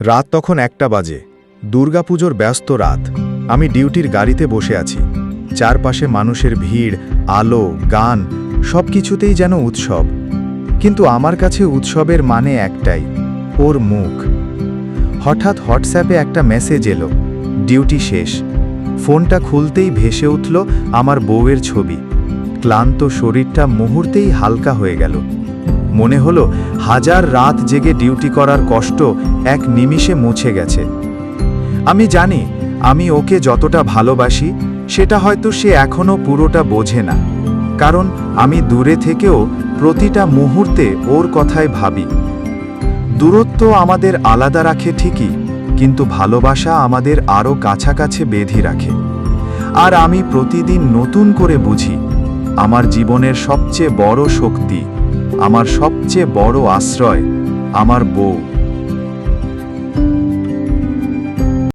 রাত তখন একটা বাজে। দুর্গাপুজোর ব্যস্ত রাত। আমি ডিউটির গাড়িতে বসে আছি। চারপাশে মানুষের ভিড়, আলো, গান সব কিছুতেই যেন উৎসব। কিন্তু আমার কাছে উৎসবের মানে একটাই, ওর মুখ। হঠাৎ হোয়াটসঅ্যাপে একটা মেসেজ এলো। ডিউটি শেষ। ফোনটা খুলতেই ভেসে উঠল আমার বউয়ের ছবি। ক্লান্ত শরীরটা মুহূর্তেই হালকা হয়ে গেল। মনে হলো হাজার রাত জেগে ডিউটি করার কষ্ট এক নিমিষে মুছে গেছে। আমি জানি আমি ওকে যতটা ভালোবাসি, সেটা হয়তো সে এখনও পুরোটা বোঝে না। কারণ আমি দূরে থেকেও প্রতিটা মুহূর্তে ওর কথায় ভাবি। দূরত্ব আমাদের আলাদা রাখে ঠিকই, কিন্তু ভালোবাসা আমাদের আরও কাছাকাছি বেঁধে রাখে। আর আমি প্রতিদিন নতুন করে বুঝি, আমার জীবনের সবচেয়ে বড় শক্তি আমার সবচেয়ে বড় আশ্রয় আমার বউ।